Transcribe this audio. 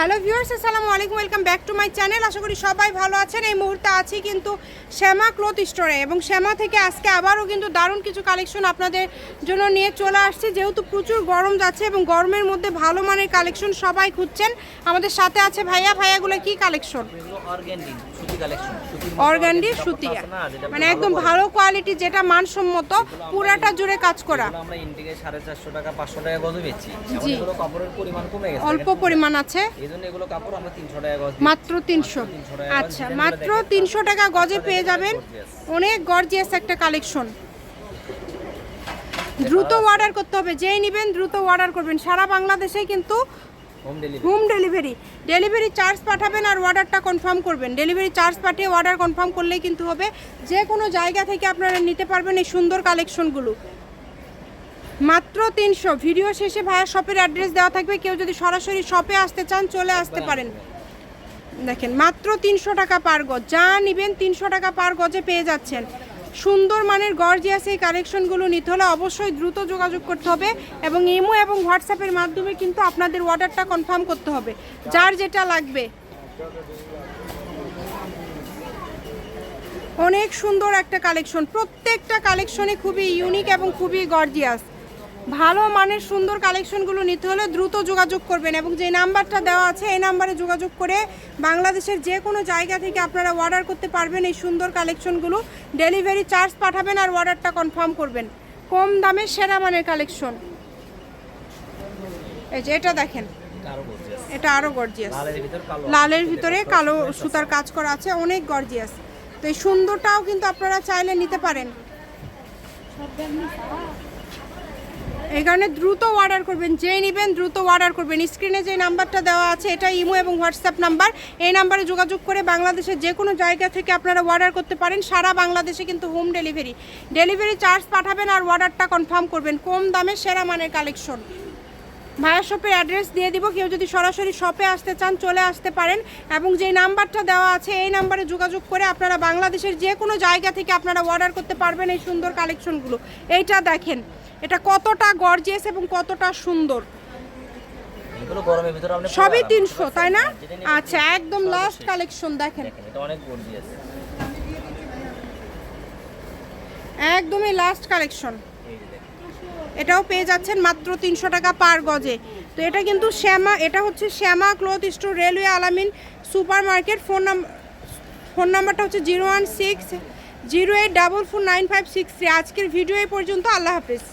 Hello viewers আসসালামু আলাইকুম welcome back to my channel. আশা করি সবাই ভালো আছেন। এই মুহূর্তে আছি কিন্তু শ্যামা ক্লথ স্টোরে এবং শ্যামা থেকে আজকে আবারও কিন্তু দারুণ কিছু কালেকশন আপনাদের জন্য নিয়ে চলে আসছে। যেহেতু প্রচুর গরম যাচ্ছে এবং গরমের মধ্যে ভালো মানের কালেকশন সবাই খুঁজছেন। আমাদের সাথে আছে ভাইয়া। ভাইয়াগুলো কি কালেকশন? এগুলো অর্গ্যান্ডি সুতি মানে একদম ভালো কোয়ালিটি যেটা মানসম্মত পুরাটা জুড়ে কাজ করা। আমরা ইন্ডিকে সাড়ে চারশো টাকা পাঁচশো টাকা গজে বেচছি জি। কাপড়ের পরিমাণ কমে গেছে। অল্প পরিমাণ আছে। জন্য এগুলো কাপড় আমরা তিনশো টাকা গজ মাত্র তিনশো। আচ্ছা মাত্র তিনশো টাকা গজে পেয়ে যাবেন। অনেক গর্জিয়াস একটা কালেকশন দ্রুত অর্ডার করতে হবে। যেই নেবেন দ্রুত অর্ডার করবেন। সারা বাংলাদেশে কিন্তু home delivery home delivery delivery charge পাঠাবেন আর অর্ডারটা কনফার্ম করবেন। ডেলিভারি চার্জ পাঠিয়ে অর্ডার কনফার্ম করলেই কিন্তু হবে। যে কোনো জায়গা থেকে আপনারা নিতে পারবেন এই সুন্দর কালেকশনগুলো মাত্র তিনশো। ভিডিও শেষে ভাইয়া শপের অ্যাড্রেস দেওয়া থাকবে। কেউ যদি সরাসরি শপে আসতে চান চলে আসতে পারেন। দেখেন মাত্র তিনশো টাকা পার গজ। যা নেবেন তিনশো টাকা পার গজে পেয়ে যাচ্ছেন। সুন্দর মানের গর্জিয়াস এই কালেকশনগুলো নিতে হলে অবশ্যই দ্রুত যোগাযোগ করতে হবে এবং ইমো এবং হোয়াটসঅ্যাপের মাধ্যমে কিন্তু আপনাদের অর্ডারটা কনফার্ম করতে হবে। যার যেটা লাগবে। অনেক সুন্দর একটা কালেকশন প্রত্যেকটা কালেকশনে খুবই ইউনিক এবং খুবই গর্জিয়াস ভালো মানের সুন্দর কালেকশনগুলো নিতে হলে দ্রুত যোগাযোগ করবেন এবং যে নাম্বারটা দেওয়া আছে এই নাম্বারে যোগাযোগ করে বাংলাদেশের যে কোনো জায়গা থেকে আপনারা অর্ডার করতে পারবেন এই সুন্দর কালেকশনগুলো ডেলিভারি চার্জ পাঠাবেন আর অর্ডারটা কনফার্ম করবেন। কম দামে সেরা মানের কালেকশন এই যে এটা দেখেন। এটা আরও গর্জিয়াস লালের ভিতর কালো। লালের ভিতরে কালো সুতার কাজ করা আছে অনেক গর্জিয়াস তো এই সুন্দরটাও কিন্তু আপনারা চাইলে নিতে পারেন। এই কারণে দ্রুত অর্ডার করবেন, যেই নেবেন দ্রুত অর্ডার করবেন। স্ক্রিনে যে নাম্বারটা দেওয়া আছে, এটা ইমো এবং হোয়াটসঅ্যাপ নাম্বার। এই নাম্বারে যোগাযোগ করে বাংলাদেশের যে কোনো জায়গা থেকে আপনারা অর্ডার করতে পারেন। সারা বাংলাদেশে কিন্তু হোম ডেলিভারি ডেলিভারি চার্জ পাঠাবেন আর অর্ডারটা কনফার্ম করবেন। কম দামে সেরা মানের কালেকশন ভায়া শপের অ্যাড্রেস দিয়ে দিব। কেউ যদি সরাসরি শপে আসতে চান চলে আসতে পারেন এবং যে নাম্বারটা দেওয়া আছে এই নাম্বারে যোগাযোগ করে আপনারা বাংলাদেশের যে কোনো জায়গা থেকে আপনারা অর্ডার করতে পারবেন এই সুন্দর কালেকশনগুলো এইটা দেখেন এটা কতটা গর্জিয়াস এবং কতটা সুন্দর। সবই তিনশো তাই না? আচ্ছা একদম লাস্ট কালেকশন দেখেন। একদমই লাস্ট কালেকশন এটাও পেয়ে যাচ্ছেন মাত্র তিনশো টাকা পার গজে। তো এটা কিন্তু শ্যামা, এটা হচ্ছে Shyama cloth store railway Alamin super market phone number phone নাম্বারটা হচ্ছে zero one six zero eight double four nine five six three. আজকের ভিডিও এই পর্যন্ত, আল্লাহ হাফিজ।